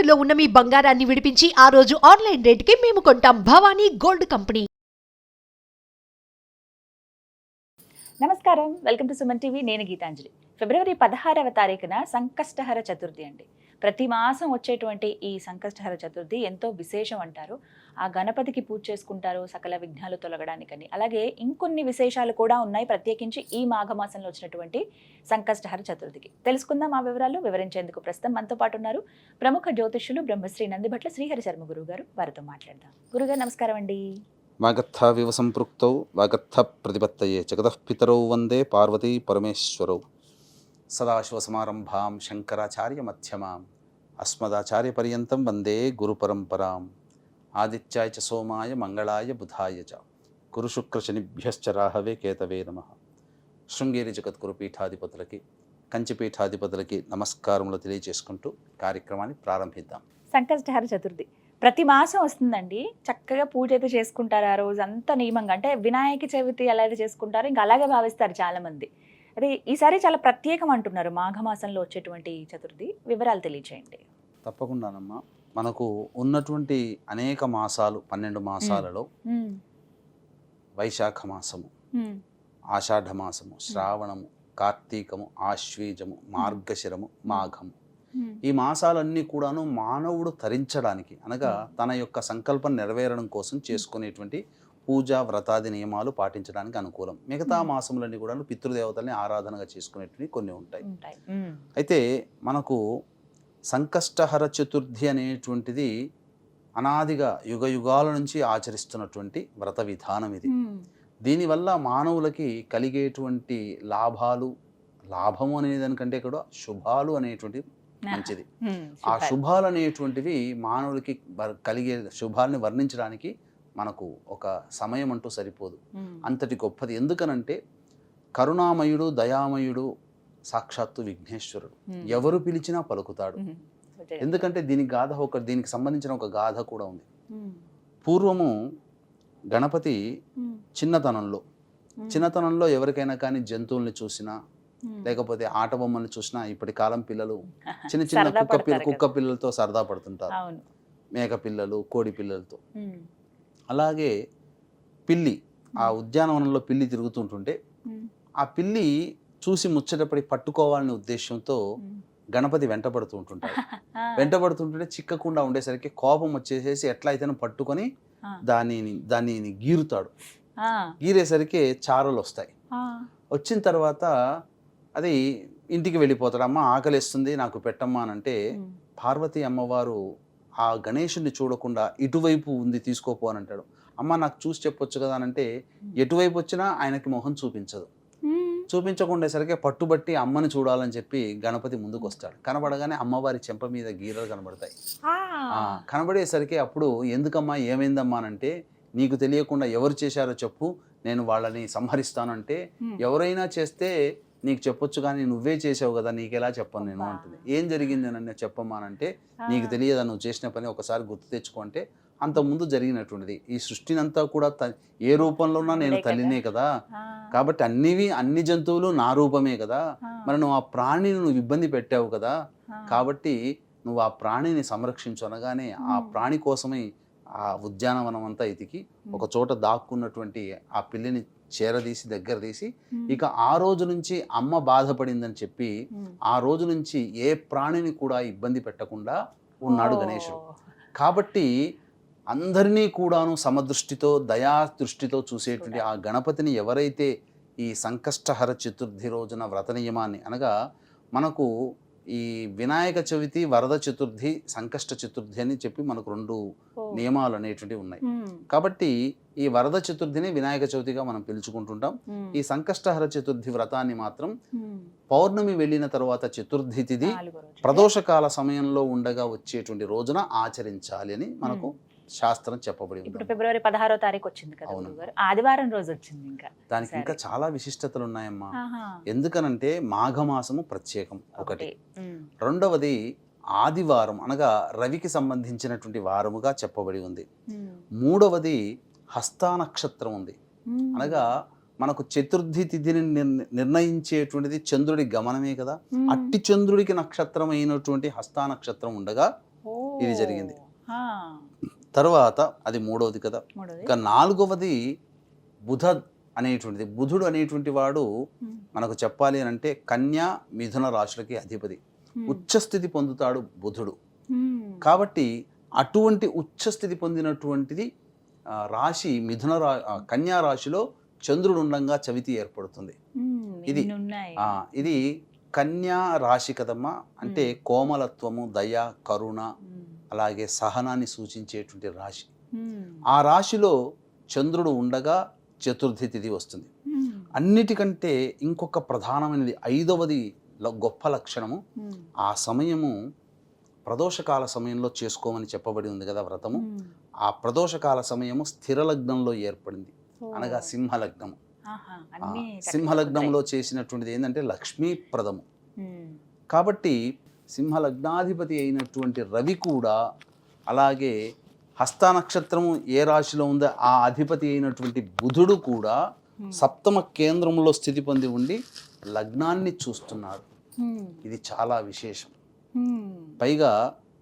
తాకట్టులో ఉన్న మీ బంగారాన్ని విడిపించి ఆ రోజు ఆన్లైన్ రేటుకి మేము కొంటాం. Bhavani gold company. నమస్కారం. Welcome to Suman TV. నేను గీతాంజలి. ఫిబ్రవరి పదహారవ తారీఖున సంకష్టహర చతుర్థి అండి. ప్రతి మాసం వచ్చేటువంటి ఈ సంకష్టహర చతుర్థి ఎంతో విశేషం అంటారు. ఆ గణపతికి పూజ చేసుకుంటారు సకల విఘ్నాలు తొలగడానికని. అలాగే ఇంకొన్ని విశేషాలు కూడా ఉన్నాయి. ప్రత్యేకించి ఈ మాఘమాసంలో వచ్చినటువంటి సంకష్టహర చతుర్థికి. తెలుసుకుందాం ఆ వివరాలు వివరించేందుకు ప్రస్తుతం మనతో పాటు ఉన్నారు ప్రముఖ జ్యోతిష్యులు బ్రహ్మశ్రీ నందిభట్ల శ్రీహరి శర్మ గురువు గారు వారితో మాట్లాడదాం. గురుగారు నమస్కారం అండి. వాగర్థావివ సంపృక్తౌ వాగత్థ ప్రతిపత్తయే జగదఃపితరౌ వందే పార్వతీ పరమేశ్వరౌ. సదాశివసమారంభాం శంకరాచార్య మధ్యమాం అస్మదాచార్యపర్యంతం వందే గురుపరంపరాం ఆదిత్యాయ చ సోమాయ మంగళాయ బుధాయ చ. గురుశుక్రశనిభ్యశ్చ రాహవే కేతవే నమ. శృంగేరి జగద్గురు పీఠాధిపతులకి కంచి పీఠాధిపతులకి నమస్కారములు తెలియజేసుకుంటూ కార్యక్రమాన్ని ప్రారంభిద్దాం. సంకష్టహర చతుర్థి. ప్రతి మాసం వస్తుందండి. చక్కగా పూజ అయితే చేసుకుంటారు ఆ రోజు అంత నియమంగా. అంటే వినాయక చవితి ఎలా అయితే చేసుకుంటారో ఇంకా అలాగే భావిస్తారు చాలా మంది అదే ఈసారి చాలా ప్రత్యేకం అంటున్నారు. మాఘమాసంలో వచ్చేటువంటి చతుర్థి. వివరాలు తెలియచేయండి. తప్పకుండానమ్మా. మనకు ఉన్నటువంటి అనేక మాసాలు పన్నెండు మాసాలలో వైశాఖ మాసము ఆషాఢ మాసము శ్రావణము కార్తీకము ఆశ్వీజము మార్గశిరము మాఘము. ఈ మాసాలన్నీ కూడాను మానవుడు తరించడానికి అనగా తన యొక్క సంకల్పం నెరవేరడం కోసం చేసుకునేటువంటి పూజా వ్రతాది నియమాలు పాటించడానికి అనుకూలం. మిగతా. మాసములన్నీ కూడా పితృదేవతల్ని ఆరాధనగా చేసుకునేటువంటి కొన్ని ఉంటాయి. అయితే మనకు సంకష్టహర చతుర్థి అనేటువంటిది అనాదిగా యుగ యుగాల నుంచి ఆచరిస్తున్నటువంటి వ్రత విధానం ఇది. దీనివల్ల మానవులకి కలిగేటువంటి లాభాలు లాభము అనే దానికంటే కూడా శుభాలు అనేటువంటి మంచిది. ఆ శుభాలు. అనేటువంటివి మానవులకి కలిగే శుభాల్ని వర్ణించడానికి మనకు ఒక సమయం అంటూ సరిపోదు. అంతటి గొప్పది. ఎందుకనంటే కరుణామయుడు దయామయుడు సాక్షాత్తు విఘ్నేశ్వరుడు. ఎవరు పిలిచినా పలుకుతాడు. ఎందుకంటే దీనికి గాథ ఒక దీనికి సంబంధించిన ఒక గాథ కూడా ఉంది. పూర్వము గణపతి చిన్నతనంలో చిన్నతనంలో ఎవరికైనా కానీ జంతువుల్ని చూసినా లేకపోతే ఆట బొమ్మల్ని చూసినా ఇప్పటి కాలం పిల్లలు చిన్న చిన్న కుక్క పిల్ల కుక్క. పిల్లలతో సరదా పడుతుంటారు. మేక పిల్లలు కోడి పిల్లలతో. అలాగే పిల్లి ఆ ఉద్యానవనంలో పిల్లి తిరుగుతుంటుంటే ఆ పిల్లి చూసి ముచ్చటపడి పట్టుకోవాలనే ఉద్దేశంతో. గణపతి వెంటబడుతూ ఉంటుంటాడు ఆ, వెంటబడుతుంటుంటే చిక్కకుండా ఉండేసరికి కోపం వచ్చేసేసి ఎట్లా అయితేనో పట్టుకొని దానిని దానిని గీరుతాడు. గీరేసరికి చారలు వస్తాయి వచ్చిన తర్వాత అది ఇంటికి వెళ్ళిపోతాడు. అమ్మ ఆకలిస్తుంది నాకు పెట్టమ్మా అని అంటే పార్వతి అమ్మవారు ఆ గణేషుని చూడకుండా ఇటువైపు ఉంది తీసుకోపో అని అంటాడు. అమ్మ నాకు చూసి చెప్పొచ్చు కదా అని అంటే ఎటువైపు వచ్చినా ఆయనకి మొహం చూపించదు. ఉమ్, చూపించకుండా సరికి పట్టుబట్టి అమ్మని చూడాలని చెప్పి గణపతి ముందుకు వస్తాడు కనబడగానే అమ్మవారి చెంప మీద గీరలు కనబడతాయి. కనబడేసరికి అప్పుడు ఎందుకమ్మా ఏమైందమ్మా అంటే నీకు తెలియకుండా ఎవరు చేశారో చెప్పు నేను వాళ్ళని సంహరిస్తానంటే ఎవరైనా చేస్తే నీకు చెప్పొచ్చు కానీ నువ్వే చేసావు కదా నీకెలా చెప్పను నేను. అంటుంది. ఏం జరిగింది అని చెప్పమ్మా అంటే నీకు తెలియదా నువ్వు చేసిన పని ఒకసారి గుర్తు తెచ్చుకో అంటే అంతకుముందు జరిగినటువంటిది. ఈ సృష్టినంతా కూడా త- ఏ రూపంలో ఉన్నా నేను. తల్లినే కదా. కాబట్టి అన్నివి అన్ని జంతువులు నా రూపమే కదా. మరి నువ్వు ఆ ప్రాణిని నువ్వు ఇబ్బంది పెట్టావు కదా. కాబట్టి నువ్వు ఆ ప్రాణిని సంరక్షించు అనగానే ఆ. ప్రాణి కోసమే ఆ ఉద్యానవనం అంతా ఉమ్, ఒక చోట దాక్కున్నటువంటి ఆ పిల్లిని చేరదీసి దగ్గర తీసి ఇక ఆ రోజు నుంచి అమ్మ బాధపడిందని చెప్పి. ఆ రోజు నుంచి ఏ ప్రాణిని కూడా ఇబ్బంది పెట్టకుండా ఉన్నాడు గణేశుడు. కాబట్టి అందరినీ కూడాను సమదృష్టితో దయా దృష్టితో చూసేటువంటి ఆ గణపతిని ఎవరైతే ఈ సంకష్టహర చతుర్థి రోజున వ్రత నియమాన్ని అనగా మనకు ఈ వినాయక చవితి వరద చతుర్థి సంకష్ట చతుర్థి అని చెప్పి మనకు రెండు నియమాలు అనేటువంటివి ఉన్నాయి. కాబట్టి ఈ వరద చతుర్థిని వినాయక చవితిగా మనం పిలుచుకుంటుంటాం. ఈ సంకష్టహర చతుర్థి వ్రతాన్ని మాత్రం పౌర్ణమి వెళ్ళిన తర్వాత చతుర్థి తిథి నాలుగో రోజు. ప్రదోషకాల సమయంలో ఉండగా వచ్చేటువంటి రోజున ఆచరించాలి అని మనకు. శాస్త్రం చెప్పబడి ఇప్పుడు ఉంది ఫిబ్రవరి పదహారో తారీఖు వచ్చింది కదా ఆదివారం రోజు వచ్చింది ఇంకా. దానికి. ఇంకా చాలా విశిష్టతలు ఉన్నాయమ్మా ఎందుకనంటే మాఘమాసము ప్రత్యేకం ఒకటి. రెండవది ఆదివారం అనగా రవికి సంబంధించినటువంటి వారముగా చెప్పబడి ఉంది. మూడవది హస్తా నక్షత్రం ఉంది. అనగా మనకు చతుర్థి తిథిని నిర్- నిర్ణయించేటువంటిది చంద్రుడి గమనమే కదా. అట్టి చంద్రుడికి నక్షత్రం అయినటువంటి హస్తా నక్షత్రం ఉండగా ఇది జరిగింది. తర్వాత అది మూడవది కదా. ఇక నాలుగవది బుధ అనేటువంటిది. బుధుడు అనేటువంటి వాడు మనకు చెప్పాలి అని అంటే కన్యా మిథున రాశులకి అధిపతి. ఉచ్చస్థితి పొందుతాడు బుధుడు. కాబట్టి అటువంటి ఉచ్చస్థితి పొందినటువంటిది రాశి మిథున రా కన్యా రాశిలో చంద్రుడు ఉండంగా చవితి ఏర్పడుతుంది. ఇది- ఇది కన్యా రాశి కదమ్మా. అంటే కోమలత్వము దయ కరుణ అలాగే సహనాన్ని సూచించేటువంటి రాశి. ఆ రాశిలో చంద్రుడు ఉండగా చతుర్థి తిథి వస్తుంది. అన్నిటికంటే ఇంకొక ప్రధానమైనది ఐదవది గొప్ప లక్షణము ఆ సమయము ప్రదోషకాల సమయంలో చేసుకోమని చెప్పబడి ఉంది కదా వ్రతము. ఆ ప్రదోషకాల సమయము స్థిర లగ్నంలో ఏర్పడింది. అనగా సింహలగ్నము. సింహలగ్నంలో చేసినటువంటిది ఏంటంటే లక్ష్మీప్రదము. కాబట్టి సింహలగ్నాధిపతి అయినటువంటి రవి కూడా అలాగే హస్త నక్షత్రము ఏ రాశిలో ఉందో ఆ అధిపతి అయినటువంటి బుధుడు కూడా సప్తమ కేంద్రంలో స్థితి పొంది ఉండి లగ్నాన్ని చూస్తున్నాడు. ఇది చాలా విశేషం. పైగా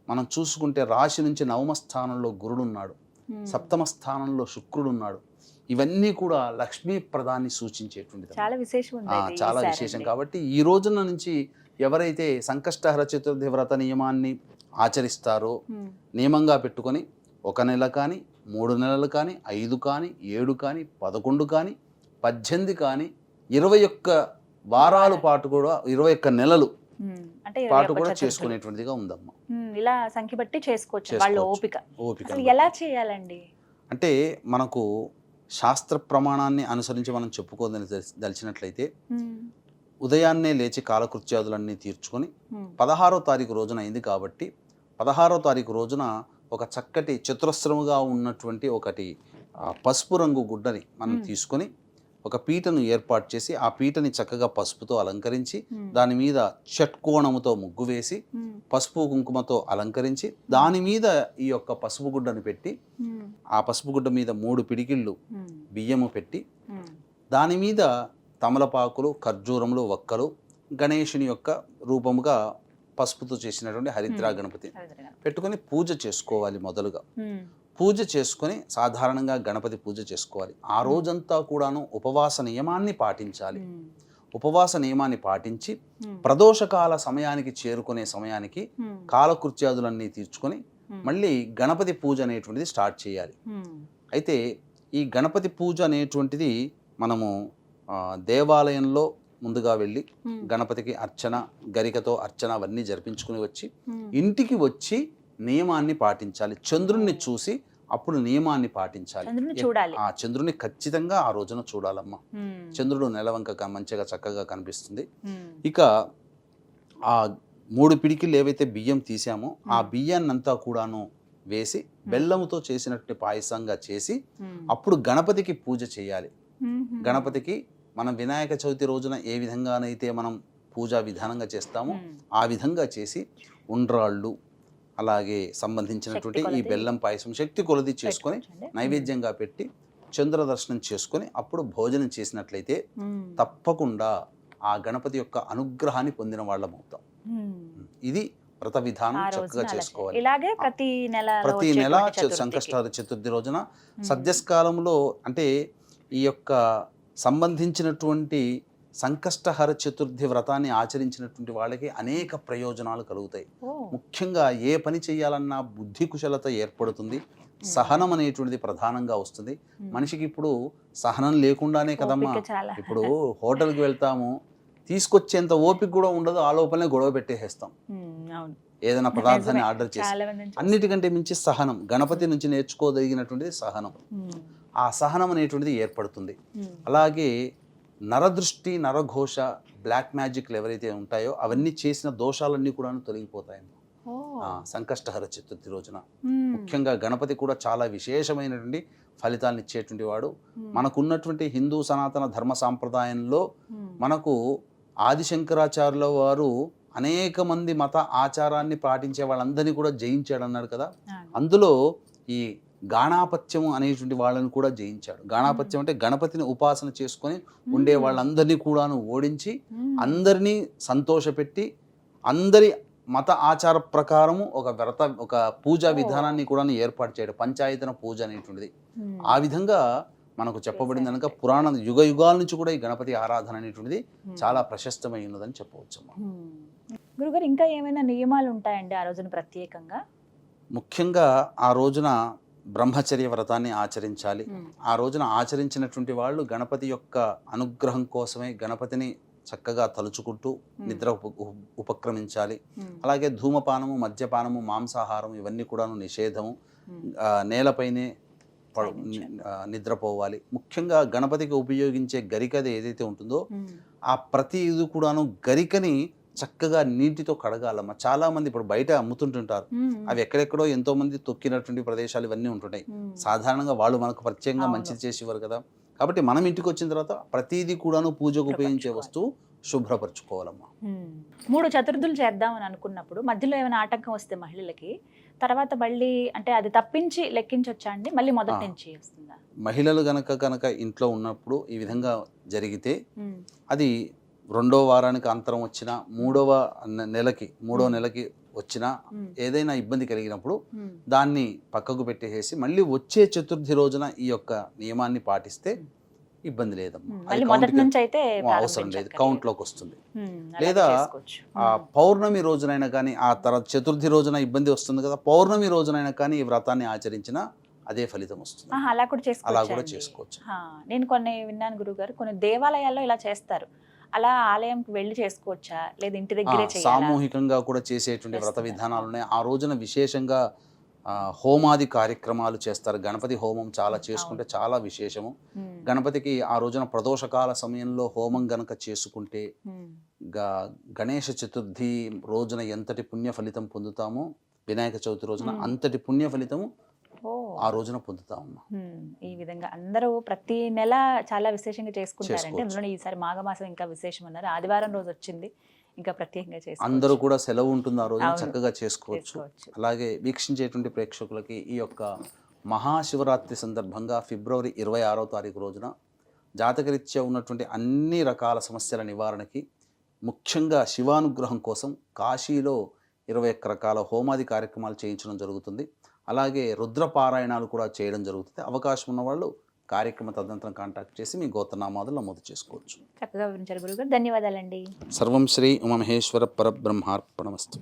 మనం చూసుకుంటే రాశి నుంచి నవమ స్థానంలో గురుడు ఉన్నాడు. సప్తమ స్థానంలో శుక్రుడు ఉన్నాడు. ఇవన్నీ కూడా లక్ష్మీ ప్రదాన్ని సూచించేటువంటిది. చాలా విశేషం. కాబట్టి ఈ రోజున నుంచి ఎవరైతే సంకష్టహర చతుర్థి వ్రత నియమాన్ని ఆచరిస్తారో నియమంగా పెట్టుకొని ఒక నెల కానీ మూడు నెలలు కానీ ఐదు కానీ ఏడు కానీ పదకొండు కానీ పద్దెనిమిది కానీ ఇరవై ఒక్క వారాల పాటు కూడా ఇరవై ఒక్క నెలలు పాటు కూడా. చేసుకునేటువంటిదిగా ఉందమ్మా. ఇలా సంఖ్య బట్టి చేసుకోవచ్చు. వాళ్ళ. ఓపిక. ఎలా చేయాలండి? అంటే మనకు శాస్త్ర ప్రమాణాన్ని అనుసరించి మనం చెప్పుకోదని దలిచినట్లయితే ఉదయాన్నే లేచి కాలకృత్యాదులన్నీ తీర్చుకొని పదహారో తారీఖు రోజున అయింది కాబట్టి పదహారో తారీఖు రోజున ఒక చక్కటి చతురస్రముగా ఉన్నటువంటి ఒకటి పసుపు రంగు గుడ్డని మనం. తీసుకొని ఒక పీటను ఏర్పాటు చేసి ఆ పీటని చక్కగా పసుపుతో అలంకరించి దాని మీద షట్కోణముతో ముగ్గు వేసి పసుపు కుంకుమతో అలంకరించి దాని మీద ఈ యొక్క పసుపు గుడ్డను పెట్టి ఆ పసుపు గుడ్డ మీద మూడు పిడికిళ్ళు బియ్యము పెట్టి దాని మీద తమలపాకులు ఖర్జూరములు వక్కలు గణేషుని యొక్క రూపముగా పసుపుతో చేసినటువంటి హరిద్రా. గణపతి? పెట్టుకొని పూజ చేసుకోవాలి మొదలుగా. పూజ చేసుకొని సాధారణంగా గణపతి పూజ చేసుకోవాలి. ఆ రోజంతా కూడాను ఉపవాస నియమాన్ని పాటించాలి. ఉపవాస నియమాన్ని పాటించి ప్రదోషకాల సమయానికి చేరుకునే సమయానికి కాలకృత్యాదులన్నీ తీర్చుకొని మళ్ళీ గణపతి పూజ అనేటువంటిది స్టార్ట్ చేయాలి. అయితే ఈ గణపతి పూజ అనేటువంటిది మనము దేవాలయంలో ముందుగా వెళ్ళి గణపతికి అర్చన గరికతో అర్చన అవన్నీ జరిపించుకుని వచ్చి ఇంటికి వచ్చి నియమాన్ని పాటించాలి. చంద్రుణ్ణి చూసి అప్పుడు నియమాన్ని పాటించాలి. ఆ చంద్రుని ఖచ్చితంగా ఆ రోజున చూడాలమ్మా. చంద్రుడు నెలవంక మంచిగా చక్కగా కనిపిస్తుంది. ఇక ఆ మూడు పిడికిలు ఏవైతే బియ్యం తీసామో ఆ. బియ్యాన్ని అంతా కూడాను వేసి బెల్లముతో చేసినట్టు పాయసంగా చేసి అప్పుడు గణపతికి పూజ చేయాలి. గణపతికి మనం వినాయక చవితి రోజున ఏ విధంగానైతే మనం పూజా విధానంగా చేస్తామో ఆ విధంగా చేసి ఉండ్రాళ్ళు అలాగే సంబంధించినటువంటి ఈ. బెల్లం పాయసం శక్తి కొలది చేసుకొని. నైవేద్యంగా పెట్టి చంద్ర దర్శనం చేసుకొని అప్పుడు భోజనం చేసినట్లయితే తప్పకుండా ఆ గణపతి యొక్క అనుగ్రహాన్ని పొందిన వాళ్ళం అవుతాం. ఇది వ్రత విధానం చక్కగా చేసుకోవాలి. ఇలాగే ప్రతి నెల ప్రతి నెల సంకష్టాల చతుర్థి రోజున సద్యస్కాలంలో అంటే ఈ యొక్క సంబంధించినటువంటి సంకష్టహర చతుర్థి వ్రతాన్ని ఆచరించినటువంటి వాళ్ళకి అనేక ప్రయోజనాలు కలుగుతాయి. ముఖ్యంగా ఏ పని చేయాలన్నా బుద్ధి కుశలత ఏర్పడుతుంది. సహనం అనేటువంటిది ప్రధానంగా వస్తుంది. మనిషికి ఇప్పుడు సహనం లేకుండానే కదమ్మా. ఇప్పుడు హోటల్కి వెళ్తాము తీసుకొచ్చేంత ఓపిక కూడా ఉండదు ఆ లోపలనే గొడవ పెట్టేసేస్తాం. ఏదైనా పదార్థాన్ని. ఆర్డర్ చేసి. అన్నిటికంటే మించి సహనం గణపతి నుంచి నేర్చుకోదగినటువంటిది సహనం. ఆ సహనం అనేటువంటిది ఏర్పడుతుంది. అలాగే నరదృష్టి నరఘోష బ్లాక్ మ్యాజిక్లు ఎవరైతే ఉంటాయో అవన్నీ చేసిన దోషాలన్నీ కూడా తొలగిపోతాయి. సంకష్టహర చతుర్థి రోజున. ముఖ్యంగా గణపతి కూడా చాలా విశేషమైనటువంటి ఫలితాలను ఇచ్చేటువంటి వాడు. మనకున్నటువంటి హిందూ సనాతన ధర్మ సాంప్రదాయంలో మనకు ఆదిశంకరాచార్యుల వారు అనేక మంది మత ఆచారాన్ని పాటించే వాళ్ళందరినీ కూడా జయించాడు అన్నాడు కదా అందులో ఈ గాణాపత్యము అనేటువంటి వాళ్ళని కూడా జయించాడు. గాణాపత్యం అంటే గణపతిని ఉపాసన చేసుకొని ఉండే వాళ్ళందరినీ కూడాను ఓడించి అందరినీ సంతోషపెట్టి అందరి మత ఆచార ప్రకారము ఒక వ్రత ఒక పూజా విధానాన్ని కూడా ఏర్పాటు చేయడం. పంచాయతన పూజ అనేటువంటిది. ఆ విధంగా మనకు చెప్పబడింది కనుక పురాణ యుగ యుగాల నుంచి కూడా ఈ గణపతి ఆరాధన అనేటువంటిది. చాలా ప్రశస్తమై ఉన్నదని చెప్పవచ్చు. గురుగారు ఇంకా ఏమైనా నియమాలు ఉంటాయండి ఆ రోజున ప్రత్యేకంగా? ముఖ్యంగా ఆ రోజున బ్రహ్మచర్య వ్రతాన్ని ఆచరించాలి. ఆ రోజున ఆచరించినటువంటి వాళ్ళు గణపతి యొక్క అనుగ్రహం కోసమే గణపతిని చక్కగా తలుచుకుంటూ నిద్ర ఉప- ఉపక్రమించాలి. అలాగే ధూమపానము మద్యపానము మాంసాహారం ఇవన్నీ కూడాను నిషేధము. నేలపైనే నిద్రపోవాలి. ముఖ్యంగా గణపతికి ఉపయోగించే గరికది ఏదైతే ఉంటుందో. ఆ ప్రతి ఇది కూడాను గరికని చక్కగా నీటితో కడగాలమ్మా చాలా మంది ఇప్పుడు బయట అమ్ముతుంటుంటారు. అవి ఎక్కడెక్కడో ఎంతో మంది తొక్కినటువంటి ప్రదేశాలు ఇవన్నీ ఉమ్. సాధారణంగా వాళ్ళు మనకు ప్రత్యేకంగా. మంచిది చేసేవారు కదా కాబట్టి మనం ఇంటికి వచ్చిన తర్వాత ప్రతిదీ కూడాను పూజకు ఉపయోగించే వస్తువు శుభ్రపరచుకోవాలమ్మా. మూడు చతుర్థులు చేద్దామని అనుకున్నప్పుడు మధ్యలో ఏమైనా ఆటంకం వస్తే మహిళలకి తర్వాత మళ్ళీ అంటే అది తప్పించి లెక్కించొచ్చా అండి మళ్ళీ మొదటి. నుంచి వస్తుందా మహిళలు గనక కనుక ఇంట్లో ఉన్నప్పుడు ఈ విధంగా జరిగితే. అది రెండో వారానికి అంతరం వచ్చిన మూడవ నెలకి మూడో. నెలకి వచ్చిన. ఏదైనా ఇబ్బంది కలిగినప్పుడు. దాన్ని పక్కకు పెట్టేసి మళ్ళీ వచ్చే చతుర్థి రోజున ఈ యొక్క నియమాన్ని పాటిస్తే. ఇబ్బంది లేదమ్మా అవసరం లేదు. కౌంట్లోకి వస్తుంది లేదా. ఆ. పౌర్ణమి రోజునైనా కానీ ఆ తర్వాత చతుర్థి రోజున ఇబ్బంది వస్తుంది కదా పౌర్ణమి రోజునైనా కానీ ఈ వ్రతాన్ని ఆచరించినా అదే ఫలితం వస్తుంది అలా కూడా చేసుకోవచ్చు అలా కూడా. చేసుకోవచ్చు నేను కొన్ని విన్నాను గురుగారు కొన్ని దేవాలయాల్లో ఇలా చేస్తారు అలా ఆలయంకి వెళ్ళి చేసుకోవచ్చా? లేదా ఇంటి దగ్గరే సామూహికంగా కూడా చేసేటువంటి వ్రత. విధానాలు ఉన్నాయి ఆ రోజున విశేషంగా హోమాది కార్యక్రమాలు చేస్తారు. గణపతి హోమం చాలా చేసుకుంటే చాలా విశేషము. గణపతికి ఆ రోజున ప్రదోషకాల సమయంలో హోమం గనక చేసుకుంటే గణేష చతుర్థి రోజున ఎంతటి పుణ్య ఫలితం పొందుతామో వినాయక చవితి రోజున. అంతటి పుణ్య ఫలితము ఆ రోజున పొందుతామమ్మా ఉమ్, ఈ విధంగా అందరూ ప్రతి నెల చాలా విశేషంగా చేసుకుంటారంటే. అందులో ఈసారి మాఘమాసం ఇంకా విశేషం అన్నారు. ఆదివారం రోజు వచ్చింది. ఇంకా ప్రత్యేకంగా చేసుకోవచ్చు. అందరూ కూడా సెలవు ఉంటుంది ఆ అవును. చక్కగా చేసుకోవచ్చు. చేసుకోవచ్చు. అలాగే వీక్షించేటువంటి ప్రేక్షకులకి ఈ యొక్క మహాశివరాత్రి సందర్భంగా ఫిబ్రవరి ఇరవై ఆరో తారీఖు రోజున జాతకరీత్యా ఉన్నటువంటి అన్ని రకాల సమస్యల నివారణకి ముఖ్యంగా శివానుగ్రహం కోసం కాశీలో ఇరవై ఒక్క రకాల హోమాది కార్యక్రమాలు చేయించడం జరుగుతుంది. అలాగే రుద్రపారాయణాలు కూడా చేయడం జరుగుతుంది. అవకాశం ఉన్న వాళ్ళు కార్యక్రమ తదనంతరం కాంటాక్ట్ చేసి మీ గోత్రనామాలు నమోదు చేసుకోవచ్చు. చక్కగా వివరించారు గురుగారు ధన్యవాదాలండి. సర్వం శ్రీ ఉమమహేశ్వర పరబ్రహ్మార్పణమస్తు.